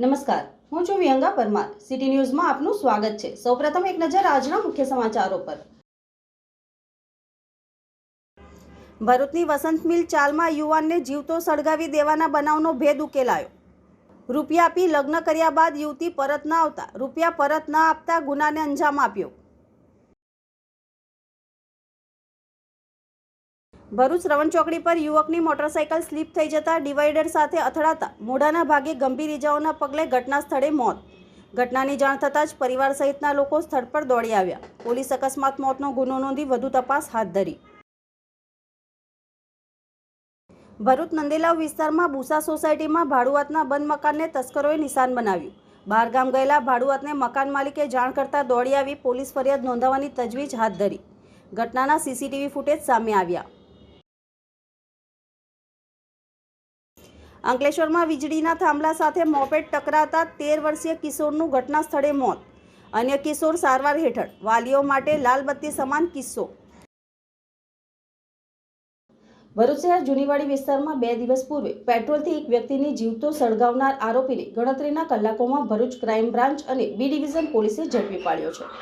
નમસ્કાર. હું છું વિહંગા પરમાર. સિટી ન્યૂઝમાં આપનું સ્વાગત છે. સૌપ્રથમ એક નજર આજના મુખ્ય સમાચારો પર. ભરૂચની વસંત મિલ ચાલમાં યુવાનને જીવતો સળગાવી દેવાના બનાવનો ભેદ ઉકેલાયો. રૂપિયા આપી લગ્ન કર્યા બાદ યુવતી પરત ન આવતા. રૂપિયા પરત ન આપતા ગુનાને અંજામ આપ્યો. ભરૂચ રવણ પર યુવકની મોટરસાઇકલ સ્લીપ થઈ જતા ડિવાઈડર સાથે અથડાતા મોઢાના ભાગે ગંભીર ઇજાઓના પગલે ઘટના સ્થળે મોત. ઘટનાની જાણ થતાં જ પરિવાર સહિતના લોકો સ્થળ પર દોડી આવ્યા. પોલીસ અકસ્માત મોતનો ગુનો નોંધી વધુ તપાસ હાથ ધરી. ભરૂચ નંદેલાવ વિસ્તારમાં બુસા સોસાયટીમાં ભાડુઆતના બંધ મકાનને તસ્કરોએ નિશાન બનાવ્યું. બહાર ગામ ગયેલા ભાડુઆતને મકાન માલિકે જાણ કરતા દોડી આવી પોલીસ ફરિયાદ નોંધાવવાની તજવીજ હાથ ધરી. ઘટનાના સીસીટીવી ફૂટેજ સામે આવ્યા. અંકલેશ્વરમાં વીજળીના થાંભલા સાથે મોપેડ ટકરાતા તેર વર્ષીય કિશોરનું ઘટના સ્થળે મોત. અન્ય કિશોર સારવાર હેઠળ, વાલીઓ માટે લાલબત્તી સમાન કિસ્સો. ભરૂચ શહેર જૂનીવાડી વિસ્તારમાં બે દિવસ પૂર્વે પેટ્રોલથી એક વ્યક્તિની જીવતો સળગાવનાર આરોપીને ગણતરીના કલાકોમાં ભરૂચ ક્રાઇમ બ્રાન્ચ અને બી ડિવિઝન પોલીસે ઝડપી પાડ્યો છે.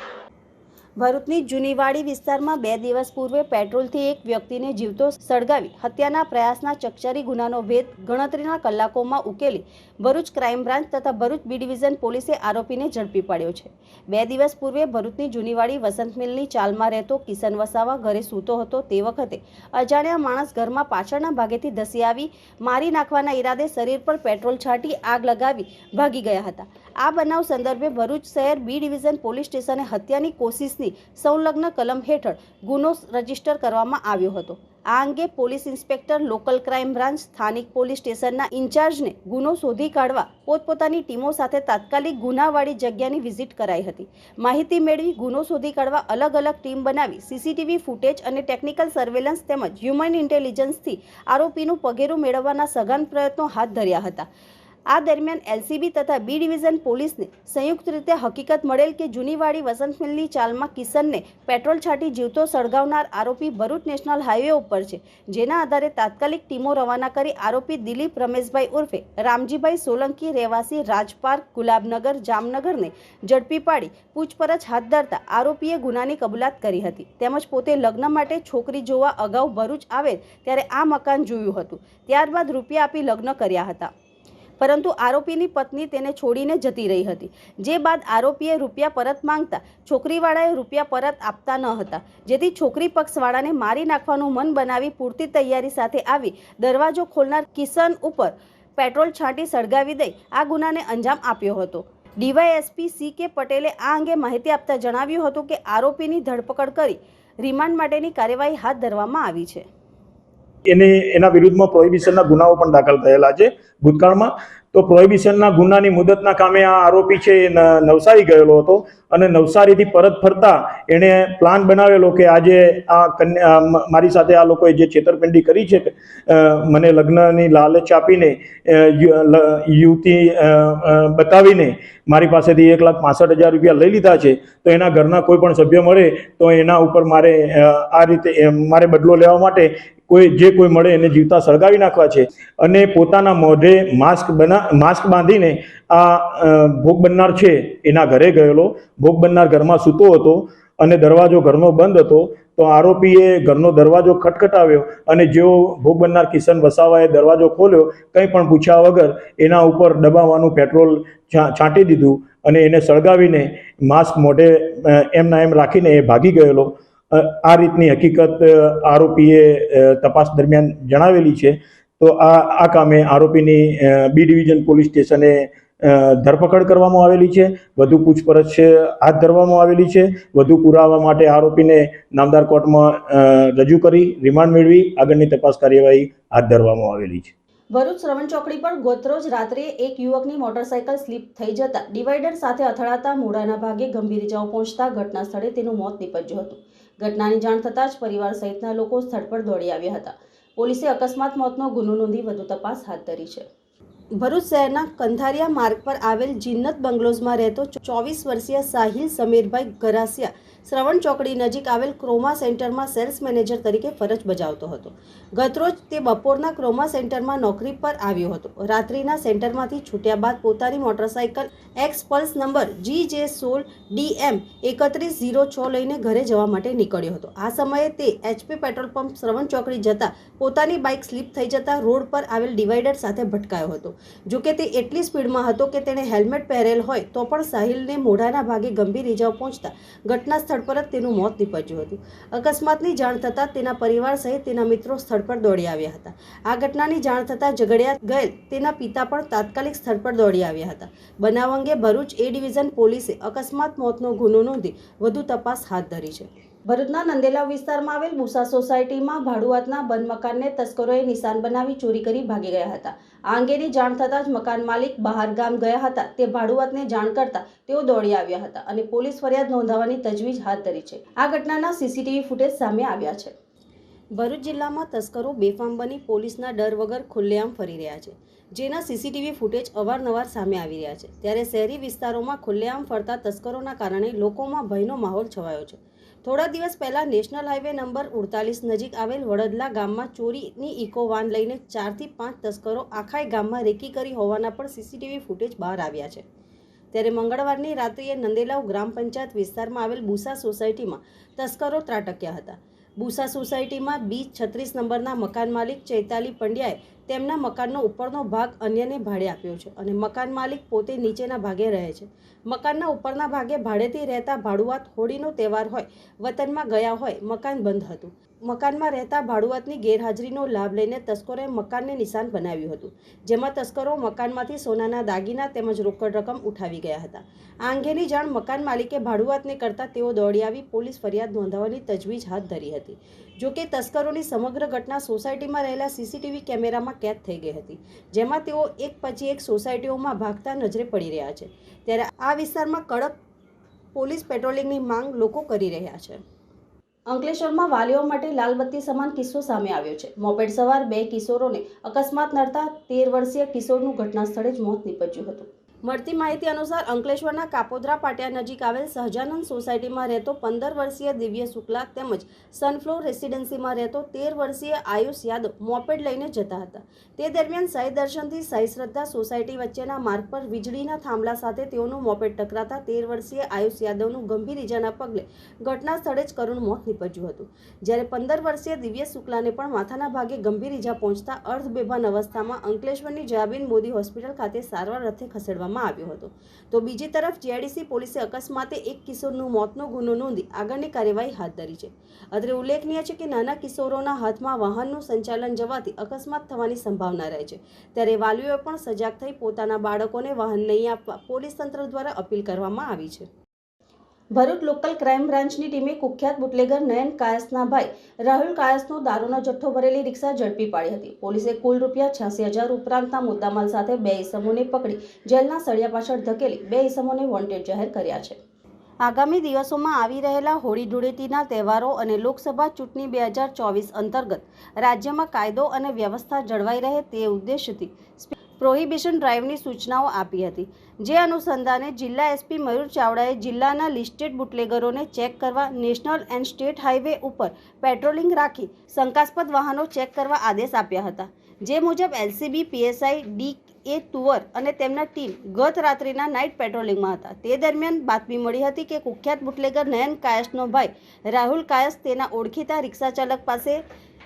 ભરૂચની જૂનીવાડી વિસ્તારમાં બે દિવસ પૂર્વે પેટ્રોલથી એક વ્યક્તિને જીવતો સળગાવી હત્યાના પ્રયાસના ચકચારી ગુનાનો ભેદ ગણતરીના કલાકોમાં ઉકેલી ભરૂચ ક્રાઇમ બ્રાન્ચ તથા ભરૂચ બી ડિવિઝન પોલીસે આરોપીને ઝડપી પાડ્યો છે. બે દિવસ પૂર્વે ભરૂચની જૂનીવાડી વસંત મિલની ચાલમાં રહેતો કિશન વસાવા ઘરે સૂતો હતો તે વખતે અજાણ્યા માણસ ઘરમાં પાછળના ભાગેથી ધસી આવી, મારી નાખવાના ઈરાદે શરીર પર પેટ્રોલ છાંટી આગ લગાવી ભાગી ગયા હતા. આ બનાવ સંદર્ભે ભરૂચ શહેર બી ડિવિઝન પોલીસ સ્ટેશને હત્યાની કોશિશની સંલગ્ન કલમ હેઠળ ગુનો રજિસ્ટર કરવામાં આવ્યો હતો. આ અંગે police inspector local crime branch સ્થાનિક પોલીસ સ્ટેશનના ઇન્ચાર્જને ગુનો શોધી કાઢવા પોતપોતાની ટીમો સાથે તાત્કાલિક ગુનાવાળી જગ્યાની વિઝિટ કરાઈ હતી. માહિતી મેળવી ગુનો શોધી કાઢવા અલગ અલગ ટીમ બનાવી સીસીટીવી ફૂટેજ અને ટેકનિકલ સર્વેલન્સ તેમજ હ્યુમન ઇન્ટેલિજન્સથી આરોપીનું પગેરું મેળવવાના સઘન પ્રયત્નો હાથ ધર્યા હતા. આ દરમિયાન એલસીબી તથા બી ડિવિઝન પોલીસને સંયુક્ત રીતે હકીકત મળેલ કે જૂનીવાડી વસંત મિલની ચાલમાં કિશનને પેટ્રોલ છાંટી જીવતો સળગાવનાર આરોપી ભરૂચ નેશનલ હાઈવે ઉપર છે, જેના આધારે તાત્કાલિક ટીમો રવાના કરી આરોપી દિલીપ રમેશભાઈ ઉર્ફે રામજીભાઈ સોલંકી રહેવાસી રાજપાર્ક, ગુલાબનગર, જામનગરને ઝડપી પાડી પૂછપરછ હાથ ધરતા આરોપીએ ગુનાની કબૂલાત કરી હતી. તેમજ પોતે લગ્ન માટે છોકરી જોવા અગાઉ ભરૂચ આવેલ ત્યારે આ મકાન જોયું હતું. ત્યારબાદ રૂપિયા આપી લગ્ન કર્યા હતા. પરંતુ આરોપીની પત્ની તેને છોડીને જતી રહી હતી. જે બાદ આરોપીએ રૂપિયા પરત માંગતા છોકરીવાળાએ રૂપિયા પરત આપતા ન હતા. જેથી છોકરી પક્ષવાળાને મારી નાખવાનું મન બનાવી પૂરતી તૈયારી સાથે આવી દરવાજો ખોલનાર કિશન ઉપર પેટ્રોલ છાંટી સળગાવી દઈ આ ગુનાને અંજામ આપ્યો હતો. ડીવાયએસપી સી કે પટેલે આ અંગે માહિતી આપતા જણાવ્યું હતું કે આરોપીની ધરપકડ કરી રિમાન્ડ માટેની કાર્યવાહી હાથ ધરવામાં આવી છે. એને એના વિરુદ્ધમાં પ્રોહિબિશનના ગુનાઓ પણ દાખલ થયેલા છે ભૂતકાળમાં. તો પ્રોહિબિશનના ગુનાની મુદતના કામે આ આરોપી છે એ નવસારી ગયેલો હતો. અને નવસારીથી પરત ફરતા એણે પ્લાન બનાવેલો કે આજે આ કન્યા મારી સાથે આ લોકોએ જે છેતરપિંડી કરી છે મને લગ્નની લાલચ આપીને યુવતી બતાવીને મારી પાસેથી એક લાખ પાસઠ હજાર રૂપિયા લઈ લીધા છે, તો એના ઘરના કોઈ પણ સભ્ય મળે તો એના ઉપર મારે આ રીતે મારે બદલો લેવા માટે કોઈ, જે કોઈ મળે એને જીવતા સળગાવી નાખવા છે. અને પોતાના મોઢે માસ્ક બના, માસ્ક બાંધીને આ ભોગ બનનાર છે, એના ઘરે ગયેલો. ભોગ બનનાર ઘરમાં સૂતો હતો અને દરવાજો ઘરનો બંધ હતો, તો આરોપીએ ઘરનો દરવાજો ખટખટાવ્યો અને જેઓ ભોગ બનનાર કિશન વસાવાએ દરવાજો ખોલ્યો, કંઈ પણ પૂછ્યા વગર એના ઉપર દબાવવાનું પેટ્રોલ છાંટી દીધું અને એને સળગાવીને માસ્ક મોઢે એમના એમ રાખીને એ ભાગી ગયેલો. આ રીતની હકીકત આરોપીએ તપાસ દરમિયાન જણાવેલી છે. તો આ આ કામે આરોપીની બી ડિવિઝન પોલીસ સ્ટેશને ધરપકડ કરવામાં આવેલી છે, વધુ પૂછપરછ હાથ ધરવામાં આવેલી છે, વધુ પુરાવા માટે આરોપીને નામદાર કોર્ટમાં રજૂ કરી, રિમાન્ડ મેળવી, આગળની તપાસ કાર્યવાહી હાથ ધરવામાં આવેલી છે. ભરૂચ શ્રવણ ચોકડી પર ગોતરોજ રાત્રે એક યુવકની મોટરસાઇકલ સ્લીપ થઈ જતા ડિવાઈડર સાથે અથડાતા મોડાના ભાગે ગંભીર ઇજાઓ પહોંચતા ઘટના સ્થળે તેનું મોત નીપજ્યું હતું. ઘટનાની જાણ થતાં જ પરિવાર સહિતના લોકો સ્થળ પર દોડી આવ્યા હતા. પોલીસે અકસ્માત, મોતનો ગુનો નોંધી વધુ તપાસ હાથ ધરી છે. ભરૂચ શહેરના કંધારિયા માર્ગ પર આવેલ જિન્નત બંગલોઝમાં રહેતો ચોવીસ વર્ષીય સાહિલ સમીરભાઈ ગરાસિયા શ્રવણ ચોકડી નજીક આવેલ ક્રોમા સેન્ટરમાં સેલ્સ મેનેજર તરીકે ફરજ બજાવતો હતો. ગતરોજ તે બપોરના ક્રોમા સેન્ટરમાં નોકરી પર આવ્યો હતો. રાત્રિના સેન્ટરમાંથી છૂટ્યા બાદ પોતાની motorcycle Xpulse number G J સોળ ડીએમ એકત્રીસ ઝીરો છ લઈને ઘરે જવા માટે નીકળ્યો હતો. આ સમયે તે એચપી પેટ્રોલ પંપ શ્રવણ ચોકડી જતા પોતાની બાઇક સ્લીપ થઈ જતા રોડ પર આવેલ ડિવાઈડર સાથે ભટકાયો હતો. જોકે તે એટલી સ્પીડમાં હતો કે તેણે હેલ્મેટ પહેરેલ હોય તો પણ સાહિલને મોઢાના ભાગે ગંભીર ઇજાઓ પહોંચતા ઘટના સ્થળ પર જ તેનું મોત નીપજ્યું હતું. અકસ્માતની જાણ થતાં તેના પરિવાર સહિત તેના મિત્રો સ્થળ પર દોડી આવ્યા હતા. આ ઘટનાની જાણ થતાં ઝઘડ્યા ગયેલ તેના પિતા પણ તાત્કાલિક સ્થળ પર દોડી આવ્યા હતા. બનાવ અંગે ભરૂચ એ ડિવિઝન પોલીસે અકસ્માત મોતનો ગુનો નોંધી વધુ તપાસ હાથ ધરી છે. ભરૂચના નંદેલા વિસ્તારમાં આવેલ બુસા સોસાયટીમાં ભાડુઆતના બંધ મકાનને તસ્કરોએ નિશાન બનાવી ચોરી કરી ભાગી ગયા હતા. આ અંગેની જાણ થતાં જ મકાન માલિક બહાર ગામ ગયા હતા. તે ભાડુઆતને જાણ કરતા તેઓ દોડી આવ્યા હતા અને પોલીસ ફરિયાદ નોંધાવવાની તજવીજ હાથ ધરી છે. આ ઘટનાના સીસીટીવી ફૂટેજ સામે આવ્યા છે. ભરૂચ જિલ્લામાં તસ્કરો બેફામ બની પોલીસના ડર વગર ખુલ્લેઆમ ફરી રહ્યા છે, જેના સીસીટીવી ફૂટેજ અવારનવાર સામે આવી રહ્યા છે. ત્યારે શહેરી વિસ્તારોમાં ખુલ્લેઆમ ફરતા તસ્કરોના કારણે લોકોમાં ભયનો માહોલ છવાયો છે. થોડા દિવસ પહેલા નેશનલ હાઈવે નંબર ઉડતાલીસ નજીક આવેલ વડદલા ગામમાં ચોરીની ઇકો વાન લઈને ચારથી પાંચ તસ્કરો આખાય ગામમાં રેકી કરી હોવાના પણ સીસીટીવી ફૂટેજ બહાર આવ્યા છે. ત્યારે મંગળવારની રાત્રિએ નંદેલાવ ગ્રામ પંચાયત વિસ્તારમાં આવેલ બુસા સોસાયટીમાં તસ્કરો ત્રાટક્યા હતા. બુસા સોસાયટીમાં બી છત્રીસ નંબરના મકાન માલિક ચૈતાલી પંડ્યાએ તેમના મકાનનો ઉપરનો ભાગ અન્યને ભાડે આપ્યો છે અને મકાન માલિક પોતે નીચેના ભાગે રહે છે. મકાનના ઉપરના ભાગે ભાડેથી રહેતા ભાડુઆત હોળીનો તહેવાર હોય, વતનમાં ગયા હોય, મકાન બંધ હતું. મકાનમાં રહેતા ભાડુઆતની ગેરહાજરીનો લાભ લઈને તસ્કરોએ મકાનને નિશાન બનાવ્યું હતું, જેમાં તસ્કરો મકાનમાંથી સોનાના દાગીના તેમજ રોકડ રકમ ઉઠાવી ગયા હતા. આ અંગેની જાણ મકાન માલિકે ભાડુઆતને કરતા તેઓ દોડી આવી પોલીસ ફરિયાદ નોંધાવવાની તજવીજ હાથ ધરી હતી. જોકે તસ્કરોની સમગ્ર ઘટના સોસાયટીમાં રહેલા સીસીટીવી કેમેરામાં કેદ થઈ ગઈ હતી, જેમાં તેઓ એક પછી એક સોસાયટીઓમાં ભાગતા નજરે પડી રહ્યા છે. ત્યારે આ વિસ્તારમાં કડક પોલીસ પેટ્રોલિંગની માંગ લોકો કરી રહ્યા છે. અંકલેશ્વરમાં વાલીઓ માટે લાલબત્તી સમાન કિસ્સો સામે આવ્યો છે. મોપેડ સવાર બે કિશોરોને અકસ્માત નડતા તેર વર્ષીય કિશોરનું ઘટના સ્થળે જ મોત નીપજ્યું હતું. મળતી માહિતી અનુસાર અંકલેશ્વરના કાપોદ્રા પાટિયા નજીક આવેલ સહજાનંદ સોસાયટીમાં રહેતો પંદર વર્ષીય દિવ્ય શુક્લા તેમજ સનફ્લોર રેસિડેન્સીમાં રહેતો તેર વર્ષીય આયુષ યાદવ મોપેડ લઈને જતા હતા. તે દરમિયાન સાઈ દર્શનથી સાઈ શ્રદ્ધા સોસાયટી વચ્ચેના માર્ગ પર વીજળીના થાંભલા સાથે તેઓનું મોપેડ ટકરાતા તેર વર્ષીય આયુષ યાદવનું ગંભીર ઇજાના પગલે ઘટના સ્થળે જ કરુણ મોત નીપજ્યું હતું. જ્યારે પંદર વર્ષીય દિવ્ય શુક્લાને પણ માથાના ભાગે ગંભીર ઇજા પહોંચતા અર્ધ બેભાન અવસ્થામાં અંકલેશ્વરની જયાબીન મોદી હોસ્પિટલ ખાતે સારવાર અર્થે ખસેડવામાં આવ્યો હતો. તો બીજી તરફ જીઆઈડીસી પોલીસે અકસ્માતે એક કિશોરનું મોતનો ગુનો નોંધી આગળની કાર્યવાહી હાથ ધરી છે. અત્રે ઉલ્લેખનીય છે કે નાના કિશોરોના હાથમાં વાહનનું સંચાલન જવાથી અકસ્માત થવાની સંભાવના રહે છે. ત્યારે વાલીઓએ પણ સજાગ થઈ પોતાના બાળકોને વાહન નહીં આપવા પોલીસ તંત્ર દ્વારા અપીલ કરવામાં આવી છે. ભરૂચ લોકલ ક્રાઇમ બ્રાન્ચની ટીમે કુખ્યાત બુટલેગર નયન કાયસના ભાઈ રાહુલ કાયસનો દારૂનો જથ્થો ભરેલી રિક્ષા ઝડપી પાડી હતી. પોલીસે કુલ રૂપિયા છ્યાસી હજાર ઉપરાંતના મુદ્દામાલ સાથે બે ઇસમોને પકડી જેલના સળિયા પાછળ ધકેલી બે ઇસમોને વોન્ટેડ જાહેર કર્યા છે. આગામી દિવસોમાં આવી રહેલા હોળી ધૂળેટીના તહેવારો અને લોકસભા ચૂંટણી બે હજાર ચોવીસ અંતર્ગત રાજ્યમાં કાયદો અને વ્યવસ્થા જળવાઈ રહે તે ઉદ્દેશથી પ્રોહિબિશન ડ્રાઈવની સૂચનાઓ આપી હતી. જે અનુસંધાને જિલ્લા એસપી મયુર ચાવડાએ જિલ્લાના લિસ્ટેડ બુટલેગરોને ચેક કરવા નેશનલ એન્ડ સ્ટેટ હાઈવે ઉપર પેટ્રોલિંગ રાખી શંકાસ્પદ વાહનો ચેક કરવા આદેશ આપ્યા હતા. જે મુજબ LCB, PSI, D A Tuvar અને તેમના ટીમ ગત રાત્રિના નાઇટ પેટ્રોલિંગમાં હતા. તે દરમિયાન બાતમી મળી હતી કે કુખ્યાત બુટલેગર નયન કાયસનો ભાઈ રાહુલ કાયસ તેના ઓળખીતા રિક્ષા ચાલક પાસે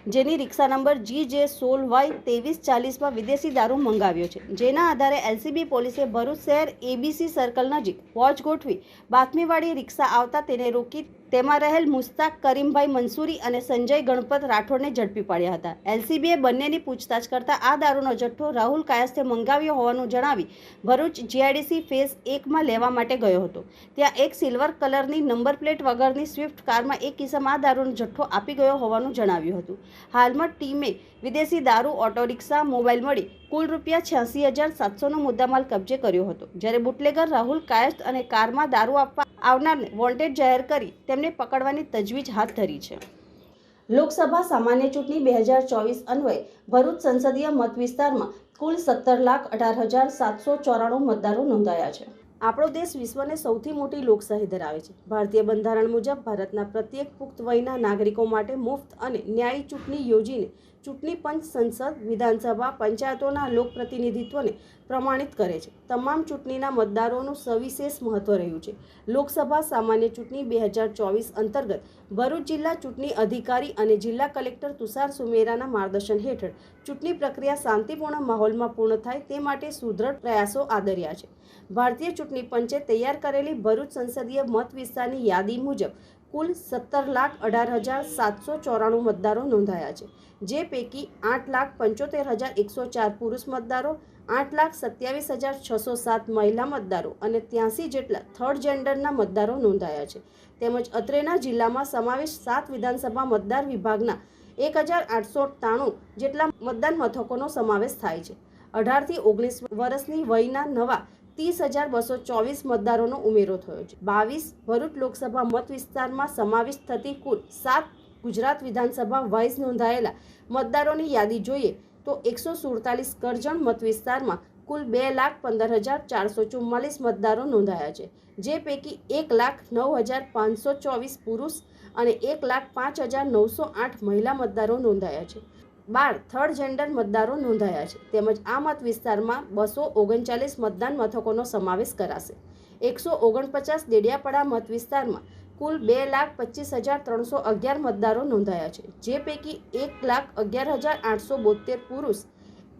જેની રિક્ષા નંબર જી જે સોળ વાય ત્રેવીસ ચાલીસમાં વિદેશી દારૂ મંગાવ્યો છે. જેના આધારે એલસીબી પોલીસે ભરૂચ શહેર એબીસી સર્કલ નજીક વોચ ગોઠવી બાતમીવાળી રિક્ષા આવતા તેને રોકી તેમાં રહેલ મુસ્તાક કરીમભાઈ મંસૂરી અને સંજય ગણપત રાઠોડને ઝડપી પાડ્યા હતા. એલસીબીએ બંનેની પૂછતાછ કરતા આ દારૂનો જથ્થો રાહુલ કાયસ્તે મંગાવ્યો હોવાનું જણાવી ભરૂચ જીઆઈડીસી ફેઝ એકમાં લેવા માટે ગયો હતો. ત્યાં એક સિલ્વર કલરની નંબર પ્લેટ વગરની સ્વિફ્ટ કારમાં એક કિસ્સામાં આ દારૂનો જથ્થો આપી ગયો હોવાનું જણાવ્યું હતું. હાલમાં ટીમે વિદેશી દારૂ ઓટો રિક્ષા મોબાઈલ મળી કુલ રૂપિયા છ્યાસી હજાર સાતસોનો મુદ્દામાલ કબજે કર્યો હતો. જ્યારે બુટલેગર રાહુલ કાયસ્ત અને કારમાં દારૂ આપવા આવનારને વોન્ટેડ જાહેર કરી તેમને પકડવાની તજવીજ હાથ ધરી છે. લોકસભા સામાન્ય ચૂંટણી બે હજાર ચોવીસ અન્વયે ભરૂચ સંસદીય મત વિસ્તારમાં કુલ સત્તર લાખ અઢાર હજાર સાતસો ચોરાણું મતદારો નોંધાયા છે. આપણો દેશ વિશ્વને સૌથી મોટી લોકશાહી ધરાવે છે. ભારતીય બંધારણ મુજબ ભારતના પ્રત્યેક પુખ્ત વયના નાગરિકો માટે મુફ્ત અને ન્યાયી ચૂંટણી યોજીને ચૂંટણી પંચ સંસદ, વિધાનસભા, પંચાયતોના લોકપ્રતિનિધિત્વને પ્રમાણિત કરે છે. તમામ ચૂંટણીના મતદારોનું સવિશેષ મહત્વ રહ્યું છે. લોકસભા સામાન્ય ચૂંટણી બે હજાર ચોવીસ અંતર્ગત ભરૂચ જિલ્લા ચૂંટણી અધિકારી અને જિલ્લા કલેક્ટર તુષાર સુમેરાના માર્ગદર્શન હેઠળ ચૂંટણી પ્રક્રિયા શાંતિપૂર્ણ માહોલમાં પૂર્ણ થાય તે માટે સુદૃઢ પ્રયાસો આદર્યા છે. ભારતીય ચૂંટણી પંચે તૈયાર કરેલી ભરૂચ સંસદીય મત વિસ્તારની યાદી મુજબ કુલ સત્તર લાખ અઢાર હજાર સાતસો ચોરાણું મતદારો નોંધાયા છે, જે પૈકી આઠ લાખ પંચોતેર હજાર એકસો ચાર પુરુષ મતદારો, આઠ લાખ સત્યાવીસ હજાર છસો સાત મહિલા મતદારો અને ત્યાંસી જેટલા થર્ડ જેન્ડરના મતદારો નોંધાયા છે. તેમજ અત્રેના જિલ્લામાં સમાવેશ સાત વિધાનસભા મતદાર વિભાગના એક હજાર આઠસો ત્રાણું જેટલા મતદાન મથકોનો સમાવેશ થાય છે. અઢારથી ઓગણીસ વર્ષની વયના નવા ત્રીસ હજાર બસો ચોવીસ મતદારોનો ઉમેરો થયો છે. બાવીસ ભરૂચ લોકસભા મત વિસ્તારમાં સમાવેશ થતી કુલ સાત ગુજરાત વિધાનસભા વાઇઝ નોંધાયેલા મતદારોની યાદી જોઈએ તો એકસો સુડતાલીસ કરજણ મત વિસ્તારમાં કુલ બે લાખ પંદર હજાર ચારસો ચુમ્માલીસ મતદારો નોંધાયા છે, જે પૈકી એક લાખ નવ હજાર પાંચસો ચોવીસ પુરુષ અને એક લાખ પાંચ હજાર નવસો આઠ મહિલા મતદારો નોંધાયા છે. બાર થર્ડ જેન્ડર મતદારો નોંધાયા છે. તેમજ આ મત વિસ્તારમાં બસો ઓગણચાલીસ મતદાન મથકોનો સમાવેશ કરાશે. એકસો ઓગણપચાસ દેડિયાપાડા મત વિસ્તારમાં કુલ બે લાખ પચીસ હજાર ત્રણસો અગિયાર મતદારો નોંધાયા છે. જે પૈકી એક લાખ અગિયાર હજાર આઠસો બોતેર પુરુષ,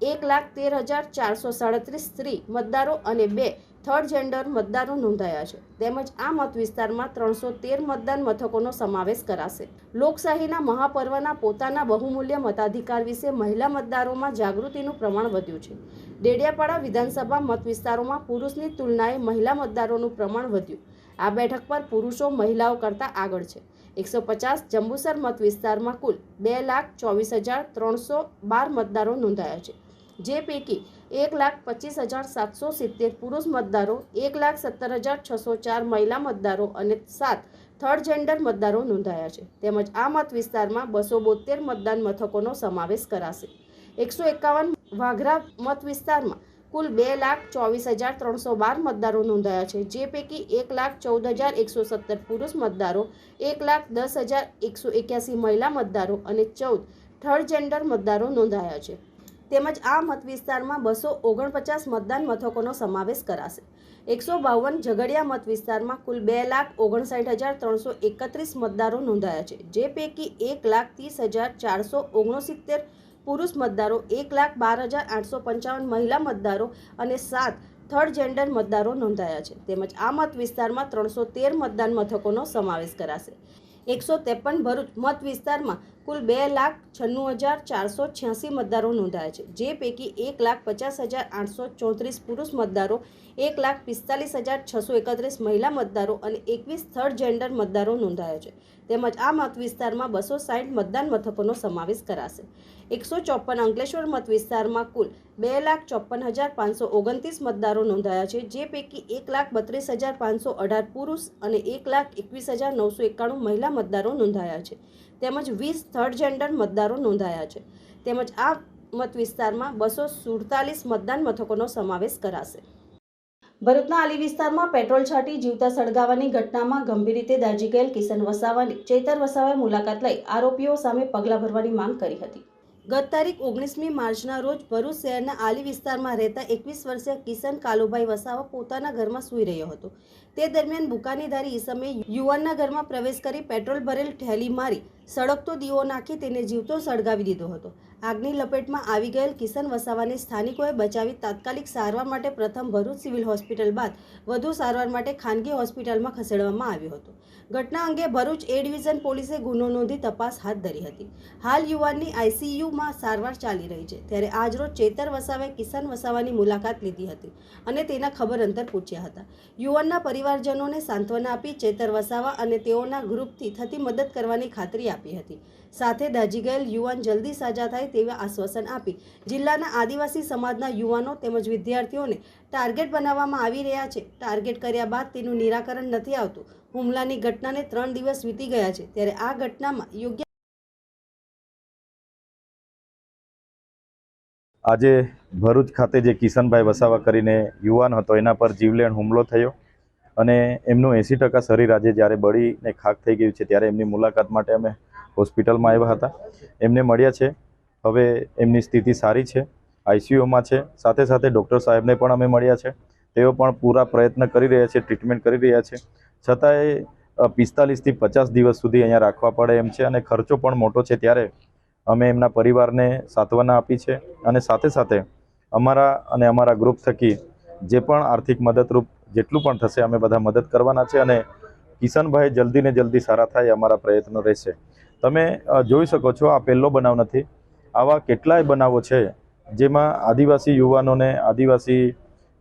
એક લાખ તેર હજાર ચારસો સાડત્રીસ સ્ત્રી મતદારો અને બે થર્ડ જેન્ડર મતદારો નોંધાયા છે. તેમજ આ મત વિસ્તારમાં ત્રણસો તેર મતદાન મથકોનો સમાવેશ કરાશે. લોકશાહીના મહાપર્વના પોતાના બહુમૂલ્ય મતાધિકાર વિશે મહિલા મતદારોમાં જાગૃતિનું પ્રમાણ વધ્યું છે. ડેડિયાપાડા વિધાનસભા મત વિસ્તારોમાં પુરુષની તુલનાએ મહિલા મતદારોનું પ્રમાણ વધ્યું. આ બેઠક પર પુરુષો મહિલાઓ કરતાં આગળ છે. એકસો પચાસ જંબુસર મત વિસ્તારમાં કુલ બે લાખ ચોવીસ હજાર ત્રણસો બાર મતદારો નોંધાયા છે. જે પૈકી એક લાખ પચીસ હજાર સાતસો સિત્તેર પુરુષ મતદારો, એક લાખ સત્તર હજાર છસો ચાર મહિલા મતદારો અને સાત થર્ડ જેન્ડર મતદારો નોંધાયા છે. તેમજ આ મત વિસ્તારમાં બસો બોતેર મતદાન મથકોનો સમાવેશ કરાશે. એકસો એકાવન વાઘરા મત વિસ્તારમાં કુલ બે લાખ ચોવીસ હજાર ત્રણસો બાર મતદારો નોંધાયા છે, જે પૈકી એક લાખ ચૌદ હજાર એકસો સત્તર પુરુષ મતદારો, એક લાખ દસ હજાર એકસો એક્યાસી મહિલા મતદારો અને ચૌદ થર્ડ જેન્ડર મતદારો નોંધાયા છે. તેમજ આ મત વિસ્તારમાં બસો ઓગણપચાસ મતદાન મથકોનો સમાવેશ કરાશે. એકસો બાવન ઝઘડિયા મત વિસ્તારમાં કુલ બે લાખ ઓગણસાઠ હજાર ત્રણસો એકત્રીસ મતદારો નોંધાયા છે, જે પૈકી એક લાખ ત્રીસ હજાર ચારસો ઓગણસિત્તેર પુરુષ મતદારો, એક લાખ બાર હજાર આઠસો પંચાવન મહિલા મતદારો અને સાત થર્ડ જેન્ડર મતદારો નોંધાયા છે. તેમજ આ મત વિસ્તારમાં ત્રણસો તેર મતદાન મથકોનો સમાવેશ કરાશે. એકસો ત્રેપન ભરૂચ મત વિસ્તારમાં કુલ બે લાખ છન્નું હજાર ચારસો છ્યાસી મતદારો નોંધાયા છે. જે પૈકી એક લાખ પચાસ હજાર આઠસો ચોત્રીસ પુરુષ મતદારો, એક લાખ પિસ્તાલીસ હજાર છસો એકત્રીસ મહિલા મતદારો અને એકવીસ થર્ડ જેન્ડર મતદારો નોંધાયા છે. તેમજ આ મત વિસ્તારમાં બસો સાઠ મતદાન મથકોનો સમાવેશ કરાશે. એકસો ચોપન અંકલેશ્વર મત વિસ્તારમાં કુલ બે લાખ ચોપન હજાર પાંચસો ઓગણત્રીસ મતદારો નોંધાયા છે. જે પૈકી એક લાખ બત્રીસ હજાર પાંચસો અઢાર પુરુષ અને એક લાખ એકવીસ હજાર નવસો એકાણું મહિલા મતદારો નોંધાયા છે. તેમજ વીસ થર્ડ જેન્ડર મતદારો નોંધાયા છે. તેમજ આ મત વિસ્તારમાં બસો સુડતાલીસ મતદાન મથકોનો સમાવેશ કરાશે. ભરૂચના આલી વિસ્તારમાં પેટ્રોલ છાંટી જીવતા સળગાવવાની ઘટનામાં ગંભીર રીતે દાજી ગયેલ કિશન વસાવાની ચેતર વસાવાએ મુલાકાત લઈ આરોપીઓ સામે પગલાં ભરવાની માંગ કરી હતી. ગત તારીખ ઓગણીસમી માર્ચના રોજ ભરૂચ શહેરના આલી વિસ્તારમાં રહેતા એકવીસ વર્ષીય કિશન કાલુભાઈ વસાવા પોતાના ઘરમાં સૂઈ રહ્યો હતો. તે દરમિયાન બુકાનીધારી ઈસમે યુવાનના ઘરમાં પ્રવેશ કરી પેટ્રોલ ભરેલ ઠેલી મારી સળગતો દીવો નાખી તેને જીવતો સળગાવી દીધો હતો. આગની લપેટમાં આવી ગયેલ કિશન વસાવાને સ્થાનિકોએ બચાવી તાત્કાલિક સારવાર માટે પ્રથમ ભરૂચ સિવિલ હોસ્પિટલ બાદ વધુ સારવાર માટે ખાનગી હોસ્પિટલમાં ખસેડવામાં આવ્યો હતો. ઘટના અંગે ભરૂચ એ ડિવિઝન પોલીસે ગુનો નોંધી તપાસ હાથ ધરી હતી. હાલ યુવાનની આઈસીયુમાં સારવાર ચાલી રહી છે. ત્યારે આજરોજ ચેતર વસાવે કિશન વસાવાની મુલાકાત લીધી હતી અને તેના ખબર અંતર પૂછ્યા હતા. યુવાનના પરિવારજનોને સાંત્વના આપી ચેતર વસાવા અને તેઓના ગ્રુપથી થતી મદદ કરવાની ખાતરી આપી હતી. સાથે દાઝી ગયેલ યુવાન જલ્દી સાજા થાય તેવા આશ્વાસન આપી. જિલ્લાના આદિવાસી સમાજના યુવાનો તેમજ વિદ્યાર્થીઓને ટાર્ગેટ બનાવવામાં આવી રહ્યા છે. ટાર્ગેટ કર્યા બાદ તેનું નિરાકરણ નથી આવતું. હુમલાની ઘટનાને ત્રણ દિવસ વીતી ગયા છે. ત્યારે આ ઘટનામાં યોગ્ય આજે ભરૂચ ખાતે જે કિશનભાઈ વસાવા કરીને યુવાન હતો, એના પર જીવલેણ હુમલો થયો અને એમનું એંસી ટકા શરીર આજે જ્યારે બળીને ખાક થઈ ગયું છે, ત્યારે એમની મુલાકાત માટે અમે હોસ્પિટલમાં આવ્યા હતા. એમને મળ્યા છે. હવે એમની સ્થિતિ સારી છે. આઈસીયુમાં છે. સાથે સાથે ડૉક્ટર સાહેબને પણ અમે મળ્યા છે. તેઓ પણ પૂરા પ્રયત્ન કરી રહ્યા છે, ટ્રીટમેન્ટ કરી રહ્યા છે. છતાંય પિસ્તાલીસથી પચાસ દિવસ સુધી અહીંયા રાખવા પડે એમ છે અને ખર્ચો પણ મોટો છે ત્યારે અમે એમના પરિવારને સાંત્વના આપી છે અને સાથે સાથે અમારા અને અમારા ગ્રુપ થકી જે પણ આર્થિક મદદરૂપ જેટલું પણ થશે, અમે બધા મદદ કરવાના છે અને કિશનભાઈ જલ્દીને જલ્દી સારા થાય અમારા પ્રયત્નો રહેશે. તમે જોઈ શકો છો, આ પહેલો બનાવ નથી. આવા કેટલાય બનાવો છે, જેમાં આદિવાસી યુવાનોને, આદિવાસી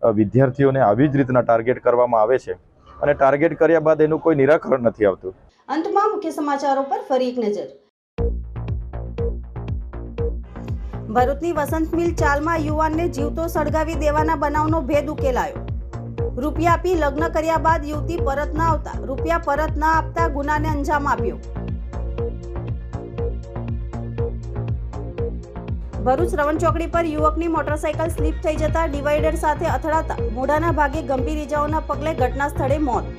વિદ્યાર્થીઓને આવી જ રીતના ટાર્ગેટ કરવામાં આવે છે. અને ટાર્ગેટ કર્યા બાદ એનું કોઈ નિરાકરણ નથી આવતું. અંતમાં મુખ્ય સમાચારો પર ફરી એક નજર. ભરૂચની વસંત મિલ ચાલમાં યુવાનને જીવતો સળગાવી દેવાના બનાવનો ભેદ ઉકેલાયો. રૂપિયા આપી લગ્ન કર્યા બાદ યુવતી પરત ન આવતા, રૂપિયા પરત ન આપતા ગુનાને અંજામ આપ્યો. ભરૂચ રવણ ચોકડી પર યુવકની મોટરસાઇકલ સ્લીપ થઈ જતા ડિવાઈડર સાથે અથડાતા મોઢાના ભાગે ગંભીર ઇજાઓના પગલે ઘટના સ્થળે મોત.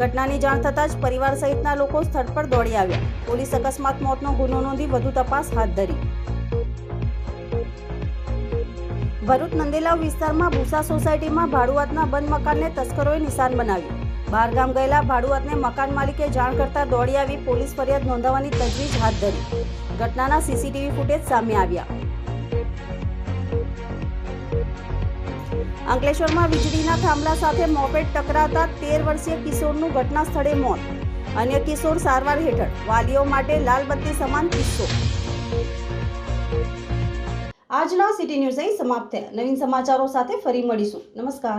ઘટનાની જાણ થતાં જ પરિવાર સહિતના લોકો સ્થળ પર દોડી આવ્યા. પોલીસ અકસ્માત મોતનો ગુનો નોંધી વધુ તપાસ હાથ ધરી. ભરૂચ નંદેલાવ વિસ્તારમાં ભૂસા સોસાયટીમાં ભાડુઆતના બંધ મકાનને તસ્કરોએ નિશાન બનાવ્યું. બહારગામ ગયેલા ભાડુઆતને મકાન માલિકે જાણ કરતા દોડી આવી પોલીસ ફરિયાદ નોંધાવવાની તજવીજ હાથ ધરી. ઘટનાના સીસીટીવી ફૂટેજ સામે આવ્યા. અંકલેશ્વરમાં વીજળીના થાંભલા સાથે મોપેડ ટકરાતા તેર વર્ષીય કિશોરનું ઘટના સ્થળે મોત. અન્ય કિશોર સારવાર હેઠળ વાલીઓ માટે લાલબત્તી સમાન કિસ્સો. આજના સિટી ન્યૂઝ અહીં સમાપ્ત થયા. નવીન સમાચારો સાથે ફરી મળીશું. નમસ્કાર.